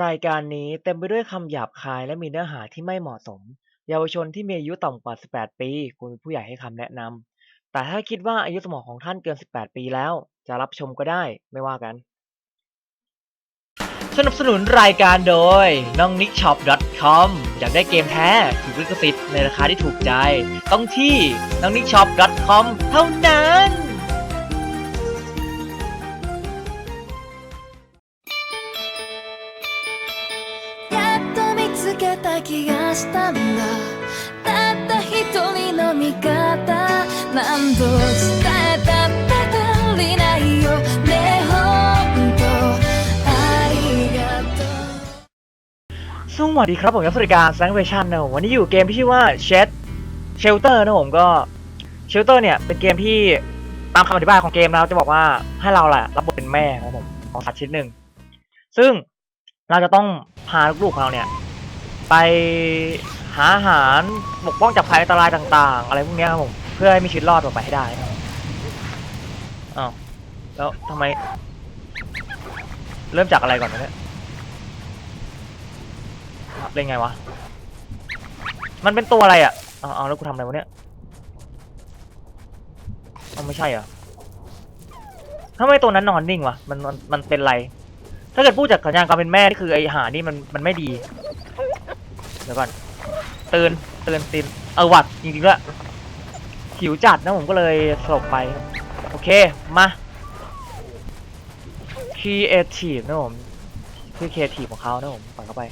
รายการนี้เต็มไปด้วยคำหยาบคายและมีเนื้อหาที่ไม่เหมาะสม เยาวชนที่มีอายุต่ำกว่า 18 ปีควรมีผู้ใหญ่ให้คำแนะนำ แต่ถ้าคิดว่าอายุสมองของท่านเกิน 18 ปีแล้ว จะรับชมก็ได้ไม่ว่ากัน สนับสนุนรายการโดยน้องนิกช็อป .com อยากได้เกมแท้ถูกลิขสิทธิ์ในราคาที่ถูกใจ ต้องที่น้องนิกช็อป .com เท่านั้น したんだたった一人の味方何度伝えたって足りないよねえほんとありがとう สวัสดีครับผมยักษ์สวัสดิการแซงเวชันนะผมวันนี้อยู่เกมที่ชื่อว่าเชดเชลเตอร์นะผมก็เชลเตอร์เนี่ยเป็นเกมที่ตามคำอธิบายของเกมนะครับจะบอกว่าให้เราแหละรับบทเป็นแม่ครับผมของสัตว์ชนิดหนึ่ง ซึ่งเราจะต้องพาลูกๆของเราเนี่ย ไปหาอาหารปกป้องจากภัยอันตรายต่างๆ อะไรพวกเนี้ยครับผมเพื่อให้มีชีวิตรอดต่อไปให้ได้ครับอ้าวแล้วทำไม เริ่มจากอะไรก่อนนะเนี่ยเล่นไงวะ มันเป็นตัวอะไรอะเอาเอาแล้วกูทำอะไรวะเนี่ยเอาไม่ใช่เหรอทำไมตัวนั้นนอนนิ่งวะมันมันมันเป็นไร ถ้าเกิดพูดจากสัญญาณการเป็นแม่นี่คือไอหานี่มันมันไม่ดี ดี๋ยวก่อนตื่นตื่นตื่นเออวัดจริงๆด้วยหิวจัดนะผมก็เลยสลบไป โอเค มา creative นะผมคือ creative ของเขานะผมปล่อยเข้าไป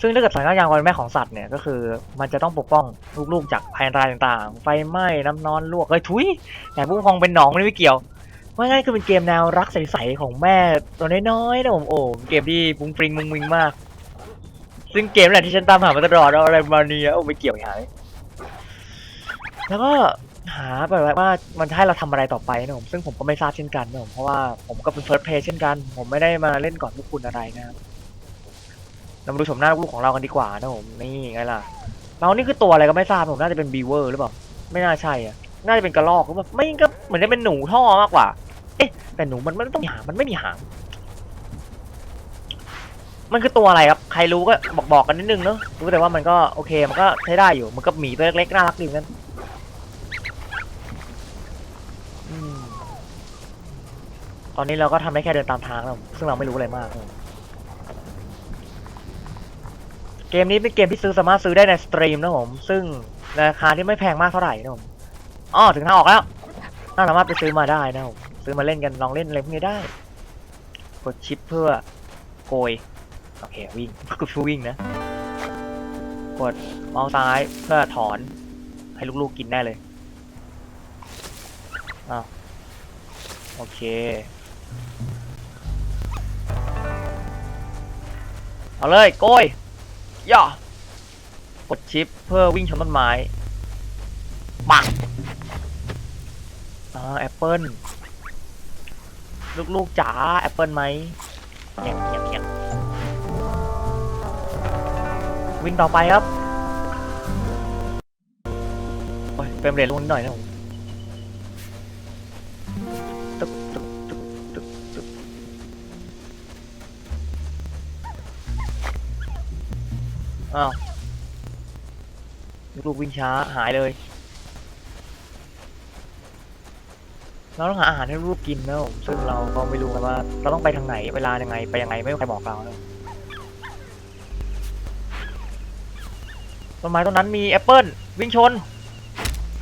ซึ่งถ้าเกิดสัญชาตญาณความเป็นแม่ของสัตว์เนี่ย ก็คือ มันจะต้องปกป้องลูกๆ จากภัยอันตรายต่างๆ ไฟไหม้น้ำนอนลวกเอ้ยทุยแต่ผู้ปกครองเป็นหนองไม่เกี่ยวว่าง่ายคือเป็นเกมแนวรักใสๆของแม่ตัวน้อยๆนะผมโอ้เกมที่ปุ้งปริงมุงมิงมาก ซึ่งเกมแหละที่ฉันตามหามาตลอดอะไรประมาณนี้อะโอ้ไม่เกี่ยวหายแล้วก็หาแบบว่ามันจะให้เราทำอะไรต่อไปนะผมซึ่งผมก็ไม่ทราบเช่นกันนะผมเพราะว่าผมก็เป็นเฟิร์สเพลย์เช่นกัน ผมไม่ได้มาเล่นก่อนพวกคุณอะไรนะครับเรามาดูชมหน้าลูกของเรากันดีกว่านะผมนี่ไงล่ะ เรานี่คือตัวอะไรก็ไม่ทราบผมน่าจะเป็นบีเวอร์หรือเปล่าไม่น่าใช่อะน่าจะเป็นกระรอกหรือเปล่าไม่ก็เหมือนจะเป็นหนูท่อมากกว่า เอ๊ะแต่หนูมันไม่ต้องมีหางมันไม่มีหาง มันคือตัวอะไรครับ ใครรู้ก็บอกบอกกันนิดนึงเนอะรู้แต่ว่ามันก็โอเค มันก็ใช้ได้อยู่ มันก็หมีตัวเล็กๆน่ารักดีเหมือนกันอตอนนี้เราก็ทำได้แค่เดินตามทางแล้วซึ่งเราไม่รู้อะไรมาก เกมนี้เป็นเกมที่ซื้อสามารถซื้อได้ในสตรีมนะผม ซึ่งราคาที่ไม่แพงมากเท่าไหร่นะผมอ๋อถึงทางออกแล้วน่าสามารถไปซื้อมาได้นะผมซื้อมาเล่นกันลองเล่นอะไรพวกนี้ได้ กดชิปเพื่อโกย โอเควิ่งกดเพื่อวิ่งนะ กดเมาส์ซ้ายเพื่อถอนให้ลูกๆกินได้เลยอ้าวโอเค เอาเลยโกยย่อกดชิปเพื่อวิ่งชนต้นไม้ปักอ่าแอปเปิลลูกๆจ๋าแอปเปิลไหมเงียบเงียบเงียบ วิ่งต่อไปครับโอ้ยเป็นเรทลงนิดหน่อยนะผมตึ๊บตึ๊บตึ๊บตึ๊บตึ๊บอ้าวลูกวิ่งช้าหายเลย เราต้องหาอาหารให้ลูกกินนะผมซึ่งเราก็ไม่รู้กันว่า เราต้องไปทางไหนเวลายังไงไปยังไงไม่มีใครบอกเรานะ ต้นไม้ต้นนั้นมีแอปเปิลวิ่งชน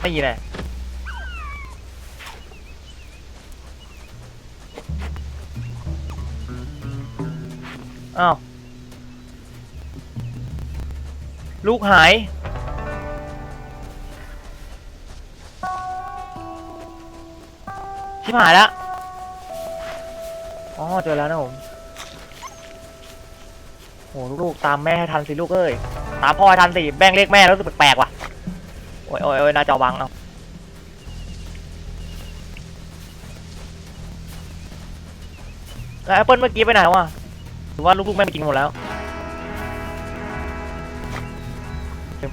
ไม่ยีแหละอ้าวลูกหายชิบหายล้วอ๋อเจอแล้วนะผมโหลูกๆตามแม่ให้ทันสิลูกเอ้ย ตามพ่อให้ทันสิแบ่งเรียกแม่แล้วรู้สึกแปลกๆว่ะโอ้ยโอ้ยโอ้ยน่าจะวังเอาแล้วแอปเปิลเมื่อกี้ไปไหนวะหรือว่าลูกๆแม่ไปกินหมดแล้ว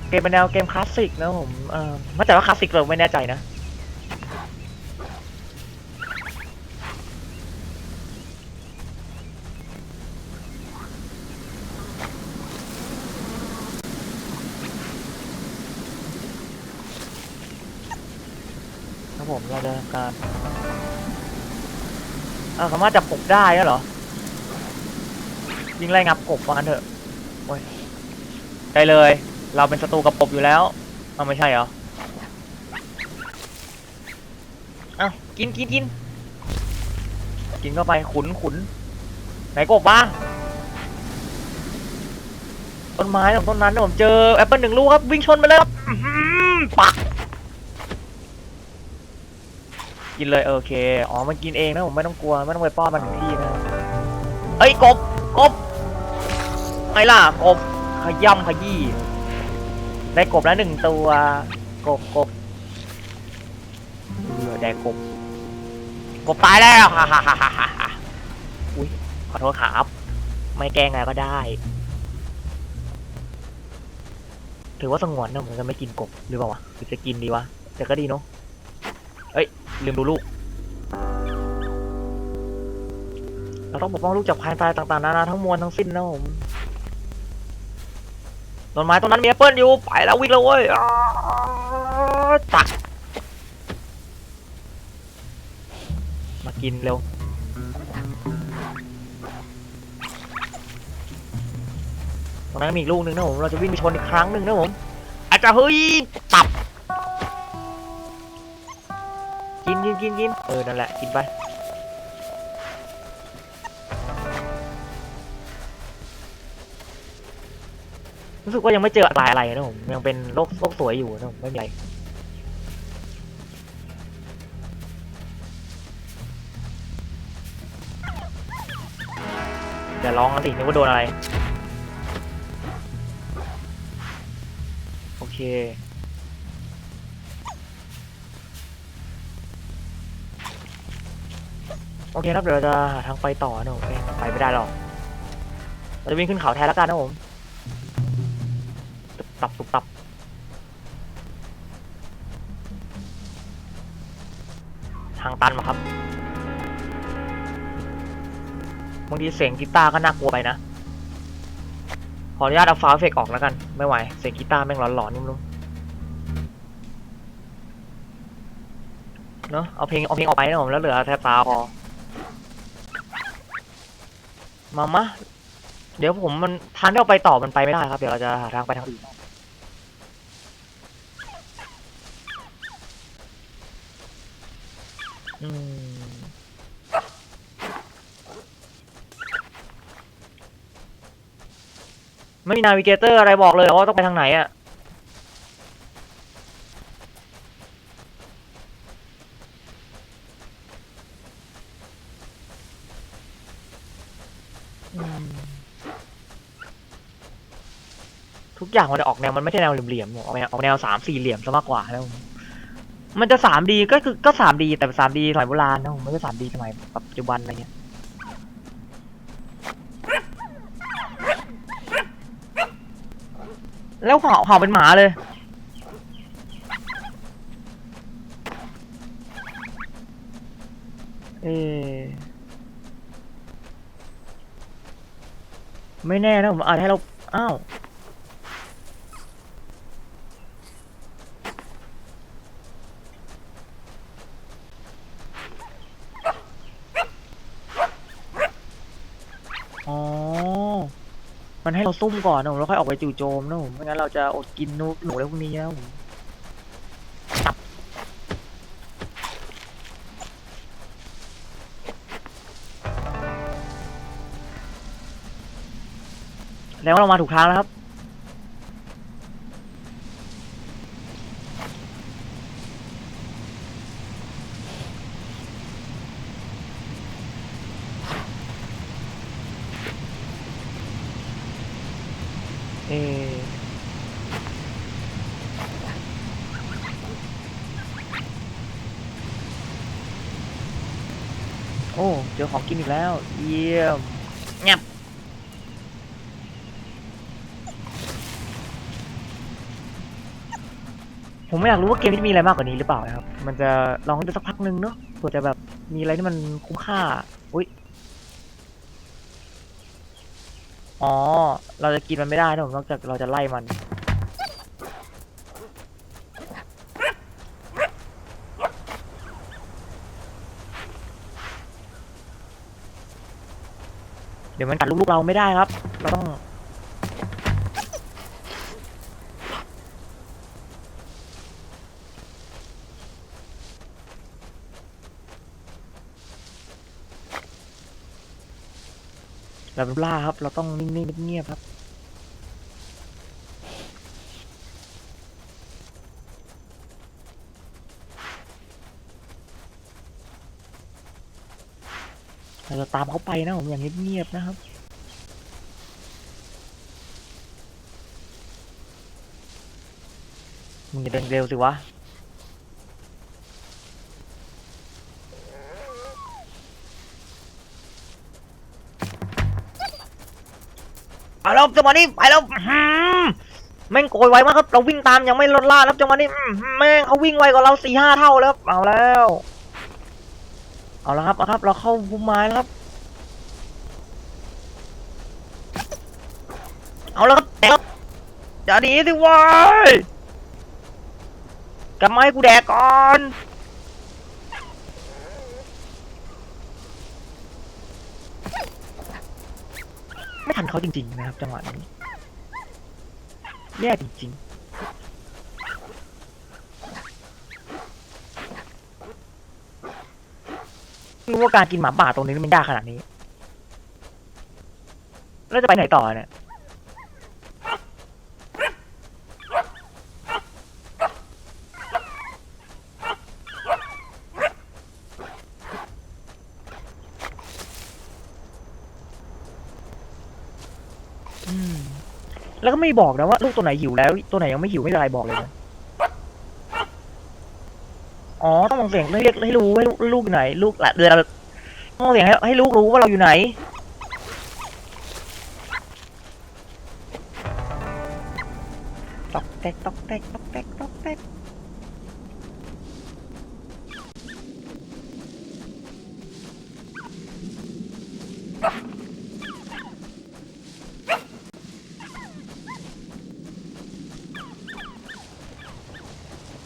เกมเป็นแนวเกมคลาสสิกนะผมเออไม่แต่ว่าคลาสสิกเราไม่แน่ใจนะ อ่าสามารถจับกบได้แล้วเหรอ ยิงไล่งับกบว่างั้นเถอะโอ้ยได้เลย เราเป็นศัตรูกับกบอยู่แล้วเอาไม่ใช่เหรอเอากินกินกินกินเข้าไปขุนขุนไหนกบบ้างต้นไม้ของต้นนั้นนะผมเจอแอปเปิลหนึ่งลูกครับวิ่งชนไปเลยครับปัก กินเลยโอเคอ๋อมันกินเองนะผมไม่ต้องกลัวไม่ต้องไปป้อนมันถึงที่นะเอ้ยกบกบไงล่ะกบขย่ำขยี้ได้กบแล้วหนึ่งตัวกบกบเออได้กบกบตายแล้วฮ่าฮ่าฮ่าฮ่าฮ่าอุ้ยขอโทษครับ ไม่แกล้งไงก็ได้ ถือว่าสงวนนะผมจะไม่กินกบหรือเปล่าวะหรือจะกินดีวะแต่ก็ดีเนาะ ลืมดูลูก เราต้องปกป้องลูกจากภัยอันตรายต่างๆนานาทั้งมวลทั้งสิ้นนะผมต้นไม้ต้นนั้นมีแอปเปิลอยู่ ไปแล้ววิ่งแล้วเว้ยอ้าวตัก มากินเร็ว ตรงนั้นมีอีกลูกหนึ่งนะผม เราจะวิ่งไปชนอีกครั้งหนึ่งนะผม อาจจะเฮ้ย กินกินเออ นั่นแหละ กินไป รู้สึกว่ายังไม่เจออะไรอะไรนะผม ยังเป็นโรคโรคสวยอยู่นะผม ไม่มีอะไรเดี๋ยวร้องกันสินึกว่าโดนอะไร โอเค โอเคครับเดี๋ยวเราจะหาทางไปต่อนะผมเอ้ยไปไม่ได้หรอกเราจะวิ่งขึ้นเขาแทนแล้วกันนะผมตุบตับตุบตับทางตันมาครับบางทีเสียงกีตาร์ก็น่ากลัวไปนะขออนุญาตเอาฟ้าเฟกออกแล้วกัน ไม่ไหวเสียงกีตาร์แม่งหลอนๆนี่ม่รู้เนอะเอาเพลงเอาเพลงออกไปนะผมแล้วเหลือแค่ตาพอ มามะ เดี๋ยวผมมันทางที่เราไปต่อมันไปไม่ได้ครับ เดี๋ยวเราจะหาทางไปทางอื่นอืมไม่มีนาวิเกเตอร์อะไรบอกเลยว่าต้องไปทางไหนอะ ทุกอย่างมันจะออกแนวมันไม่ใช่แนวเหลี่ยมๆออกแนวออกแนวสามสี่เหลี่ยมซะมากกว่าแล้วมันจะสามดีก็คือก็สามดีแต่สามดีสมัยโบราณนะผมไม่ใช่สามดีสมัยปัจจุบันอะไรเงี้ยแล้วเห่าเห่าเป็นหมาเลย เอะ ไม่แน่นะผมอาจให้เรา อ้าว อ๋อ มันให้เราซุ่มก่อนนะผมแล้วค่อยออกไปจู่โจมนะผม ไม่งั้นเราจะอดกินนูหนูอะไรพวกนี้นะผม แล้วาเรามาถูกทางแล้วครับเออโอ้ เจอของกินอีกแล้ว เยี่ยม ผมไม่อยากรู้ว่าเกมนี้มีอะไรมากกว่านี้หรือเปล่าครับ มันจะลองดูสักพักนึงเนาะเผื่อจะแบบมีอะไรที่มันคุ้มค่า อุ้ย อ๋อ เราจะกินมันไม่ได้นะผมนอกจากเราจะไล่มัน เดี๋ยวมันกัดลูกเราไม่ได้ครับ เราต้อง เราเป็นล่าครับ เราต้องนิ่งๆเงียบๆครับเราจะตามเขาไปนะผมอย่างเงียบๆนะครับมึงอย่าเดินเร็วสิวะ จังหวะนี้ไปแล้วแม่งโกยไวมากครับ เราวิ่งตามยังไม่ลดล่าครับจังหวะนี้แม่งเขาวิ่งไวกว่าเราสี่ห้าเท่าแล้วเอาแล้ว เอาแล้วครับเอาครับ เราเข้าพุ่มไม้แล้วครับ เอาแล้วครับแตกครับอย่าหนีสิวายกลับมาให้กูแดกก่อน ไม่ทันเขาจริง ๆ นะครับ จังหวะนี้แย่จริงๆไม่รู้ว่าการกินหมาป่าตรงนี้มันยากขนาดนี้ แล้วจะไปไหนต่อเนี่ย อืม แล้วก็ไม่บอกนะว่าลูกตัวไหนหิวแล้ว ตัวไหนยังไม่หิวไม่เป็นไรบอกเลยนะอ๋อต้องมองเสียงให้เรียกให้รู้ให้ลูกลูกอยู่ไหน ลูกละเดือนต้องมองเสียงให้ให้ลูกรู้ว่าเราอยู่ไหนตอกแตกตอกแตกตอกแตกตอกแตก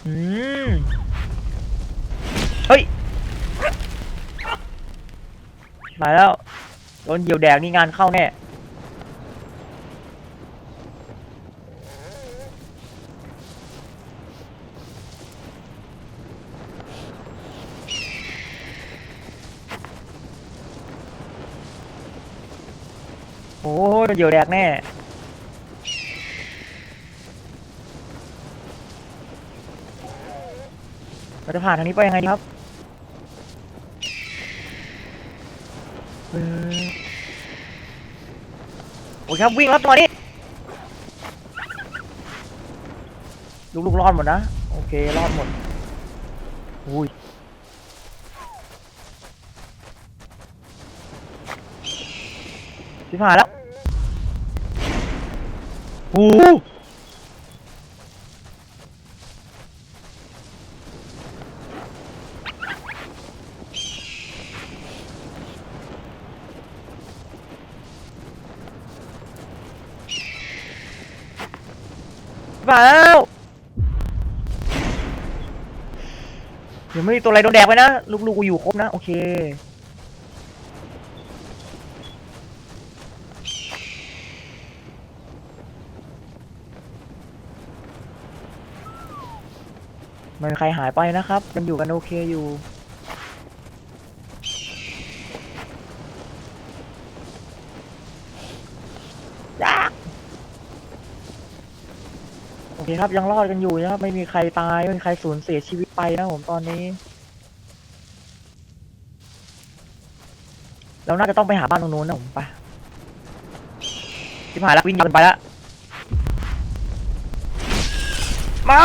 อืม เฮ้ย มาแล้ว โดนเหยี่ยวแดงนี่งานเข้าแน่ โอ้ยโดนเหยี่ยวแดกแน่เราจะผ่านทางนี้ไปยังไงดีครับเออ ครับวิ่งครับตอนนี้ลูกๆรอดหมดนะ โอเครอดหมดอุ้ยชิบหายแล้วโอ้ โหชิบหาแล้วเดี๋ยวไม่มีตัวอะไรโดนแดกไปนะลูกๆกูอยู่ครบนะโอเคไม่มีใครหายไปนะครับยังอยู่กันโอเคอยู่ากโอ เคครับยังรอดกันอยู่นะครับไม่มีใครตายไม่มีใครสูญเสียชีวิตไปนะผมตอนนี้ เราน่าจะต้องไปหาบ้านตรงนู้นนะผมไปที่ผ่านแล้ววิ่งกันไปแล้วไม่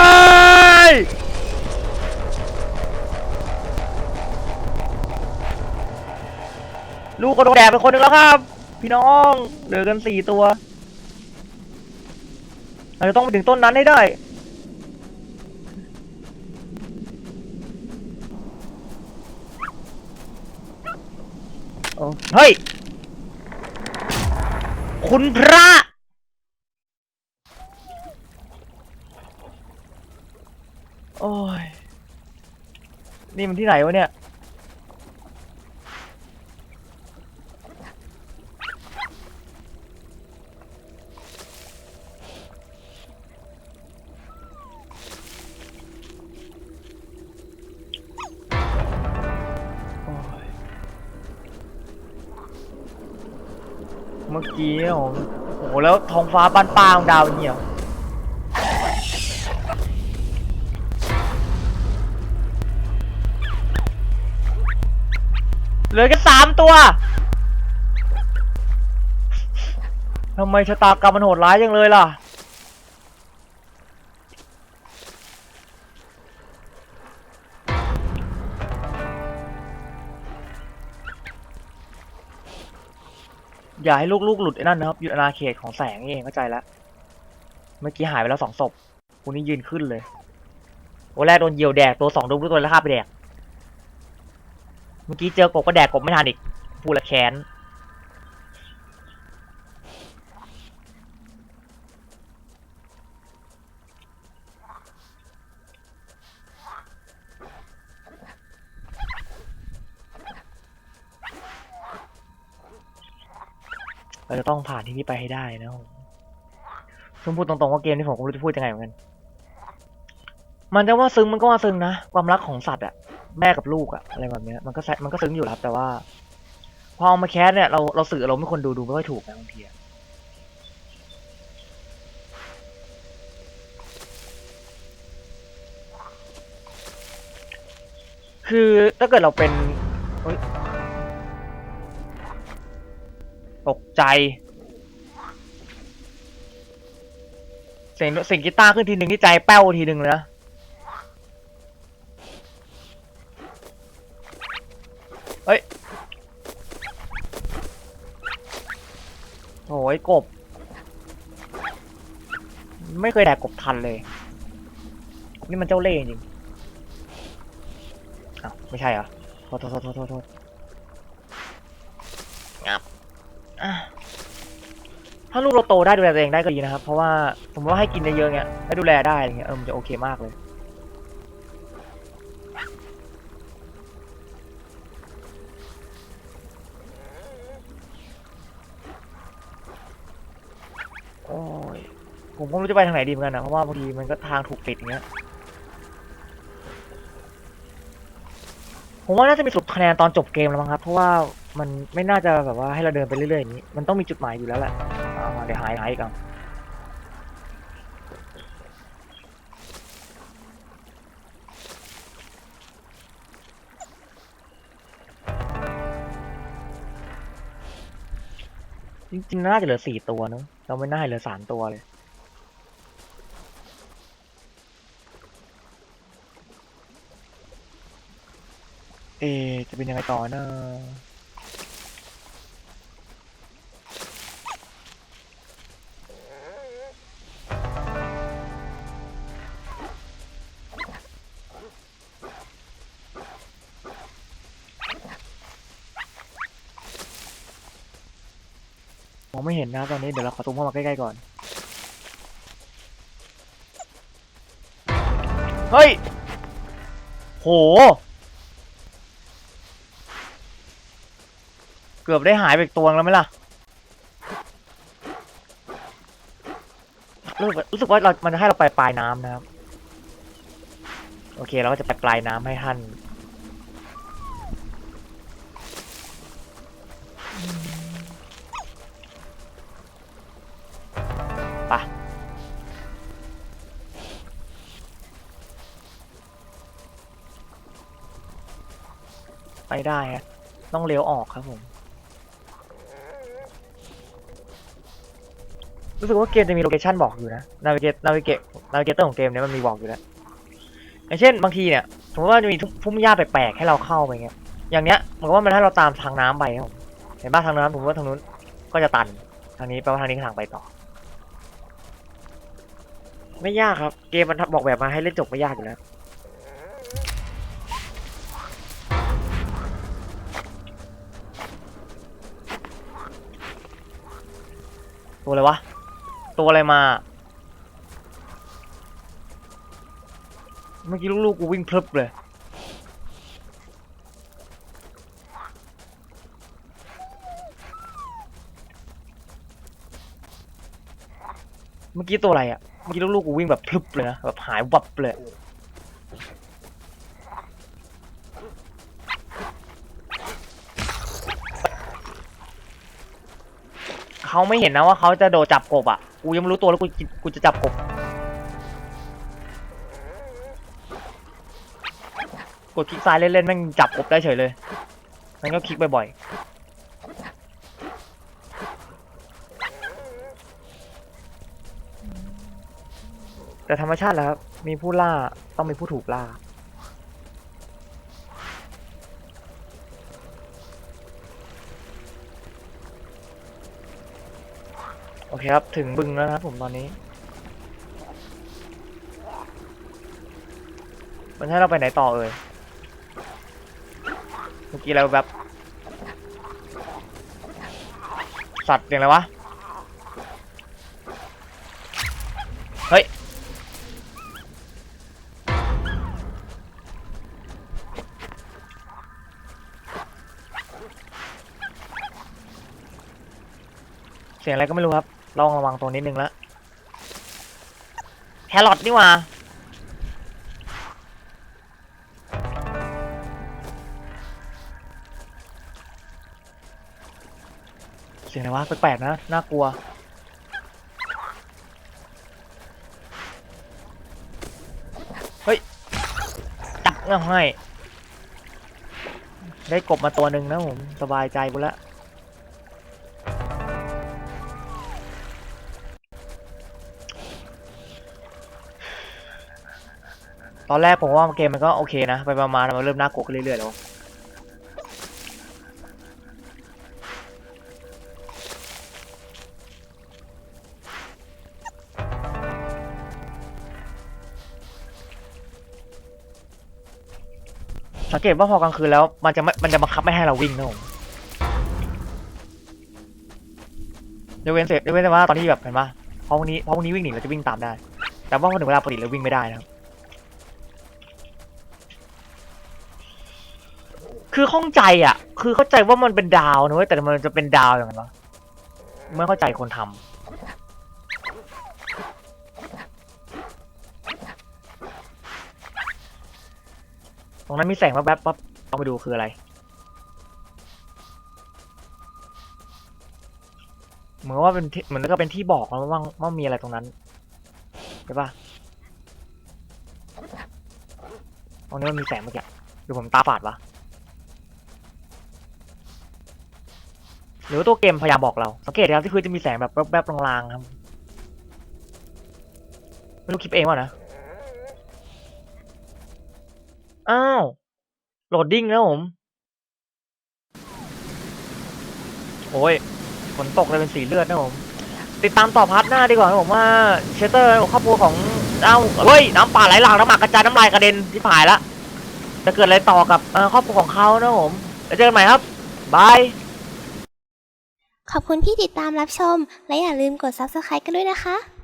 ลูกก็โดนแดดไปคนหนึ่งแล้วครับ พี่น้องเหลือกันสี่ตัว เราจะต้องไปถึงต้นนั้นให้ได้ เฮ้ย คุณพระ โอ้ย นี่มันที่ไหนวะเนี่ย ผมโอ้โหแล้วท้องฟ้าบ้านป้าของดาวเหี้ยเหรอเหลือแค่สามตัวทำไมชะตากรรมมันโหดร้ายจังเลยล่ะ อย่าให้ลูกๆหลุดไอ้นั่นนะครับหยุดอาณาเขตของแสงนี่เองเข้าใจแล้ว เมื่อกี้หายไปแล้วสองศพคุณนี่ยืนขึ้นเลยโอ้แรกโดนเหยี่ยวแดกตัวสองโดนลูกตัวแล้วฆ่าไปแดก เมื่อกี้เจอกบก็แดกกบไม่ทันอีกพูดละแค้น เราจะต้องผ่านที่นี่ไปให้ได้นะผมซึ่งพูดตรงๆว่าเกมนี้ผมก็ไม่รู้จะพูดยังไงเหมือนกัน มันจะว่าซึ้งมันก็ว่าซึ้งนะ ความรักของสัตว์อะแม่กับลูกอะอะไรแบบเนี้ยมันก็แซมันก็ซึ้งอยู่ครับแต่ว่า พอเอามาแคสเนี่ยเราเราสื่อเราไม่คนดูดูไม่ค่อยถูกนะบางทีอะคือถ้าเกิดเราเป็นเฮ้ย ตกใจ เสียงเสียงกีตาร์ขึ้นทีหนึ่งที่ใจแป้วทีหนึ่งเลยนะเฮ้ยโอ้ยกบ ไม่เคยแดกกบทันเลย นี่มันเจ้าเล่ห์จริงอ้าวไม่ใช่เหรอโทษโทษโทษโทษ ถ้าลูกเราโตได้ดูแลตัวเองได้ก็ดีนะครับ เพราะว่าสมว่าให้กินเยอะๆเงี้ยแล้วดูแลได้อะไรเงี้ยเออมันจะโอเคมากเลย โอ้ย ผมก็ไม่รู้จะไปทางไหนดีเหมือนกันนะเพราะว่าบางทีมันก็ทางถูกปิดเงี้ยผมว่าน่าจะมีสรุปคะแนนตอนจบเกมแล้วมั้งครับ เพราะว่า มันไม่น่าจะแบบว่าให้เราเดินไปเรื่อยๆอย่างนี้ มันต้องมีจุดหมายอยู่แล้วแหละเอาเดี๋ยวหายหายกอะจริงๆน่าจะเหลือสี่ตัวเนอะเราไม่น่าให้เหลือสามตัวเลยเอจะเป็นยังไงต่อนะ องไม่เห็นนะตอนนี้เดี๋ยวเราขอตุ้มเข้ามาใกล้ๆก่อน เฮ้ย โห เกือบได้หายไปตัวงแล้วไหมล่ะ รู้สึกว่ารู้สึกว่าเรา มันจะให้เราไปปลายน้ำนะครับ โอเคเราก็จะไปปลายน้ำให้ท่าน ไปได้ฮะต้องเลี้ยวออกครับผม รู้สึกว่าเกมจะมีโลเคชันบอกอยู่นะนาวิเกตนาวิเกตนาวิเกเตอร์ของเกมเนี้ยมันมีบอกอยู่แล้วอย่างเช่นบางทีเนี่ยสมมติว่าจะมีพุ่มหญ้าแปลกๆให้เราเข้าไปเงี้ย อย่างเนี้ยเหมือนว่ามันให้เราตามทางน้ำไปครับผมเห็นป่ะทางน้ำผมว่าทางนู้นก็จะตัน ทางนี้แปลว่าทางนี้ทางไปต่อ ไม่ยากครับ เกมมันบอกแบบมาให้เล่นจบไม่ยากอยู่แล้ว ตัวอะไรวะ ตัวอะไรมา เมื่อกี้ลูกๆกูวิ่งพลึบเลย เมื่อกี้ตัวอะไรอะ เมื่อกี้ลูกๆกูวิ่งแบบพลึบเลยนะ แบบหายวับเลย เขาไม่เห็นนะว่าเขาจะโดดจับกบอะ กูยังไม่รู้ตัวแล้วกูกูจะจับกบ กดคลิกซ้ายเล่นๆแม่งจับกบได้เฉยเลยงั้นก็คลิกบ่อยๆ แต่ธรรมชาติแล้วครับ มีผู้ล่าต้องมีผู้ถูกล่า โอเคครับ ถึงบึงแล้วนะครับผมตอนนี้ มันให้เราไปไหนต่อเอ่ย เมื่อกี้เราแบบ สัตว์อย่างไรวะ เฮ้ย เสียงอะไรก็ไม่รู้ครับ ลองระวังตัวนิดนึงแล้วแครอทนี่ว่าเสียงอะไรวะแปลกๆนะ น่ากลัว เฮ้ยจับเงาให้ ได้กบมาตัวหนึ่งนะผม สบายใจกูแล้ว ตอนแรกผมว่าเกมมันก็โอเคนะ ไปประมาณมันเริ่มน่ากลัวขึ้นเรื่อยๆแล้วสังเกตว่าพอกลางคืนแล้วมันจะไม่มันจะบังคับไม่ให้เราวิ่งนะผมยกเว้นเสร็จยกเว้นแต่ว่าตอนที่แบบเห็นปะพอพวกนี้พอพวกนี้วิ่งหนีเราจะวิ่งตามได้ แต่ว่าพอถึงเวลาปกติเราวิ่งไม่ได้นะครับ คือข้องใจอะ คือเข้าใจว่ามันเป็นดาวนะเว้ยแต่มันจะเป็นดาวอย่างนั้นวะไม่เข้าใจคนทำตรงนั้นมีแสงแวบๆปั๊บต้องไปดูคืออะไรเหมือนว่าเป็นเหมือนก็เป็นที่บอกแล้วว่าว่ามีอะไรตรงนั้นใช่ปะตรงนี้มันมีแสงเมื่อกี้หรือผมตาฝาดวะ หรือว่าตัวเกมพยายามบอกเรา สังเกตครับที่คือจะมีแสงแบบแวบๆลางๆครับไม่รู้คลิปเองวะนะ อ้าว โหลดดิ้งแล้วผม โอ้ยฝนตกเลยเป็นสีเลือดนะผม ติดตามต่อพาร์ทหน้าดีกว่าผมว่าเชสเตอร์ครอบครัวของเอ้าเฮ้ย น้ำป่าไหลหลากน้ำหมากกระจายน้ำลายกระเด็นที่ผายละจะเกิดอะไรต่อกับครอบครัวของเขานะผมแล้วเจอกันใหม่ครับบาย ขอบคุณที่ติดตามรับชม และอย่าลืมกด subscribe กันด้วยนะคะ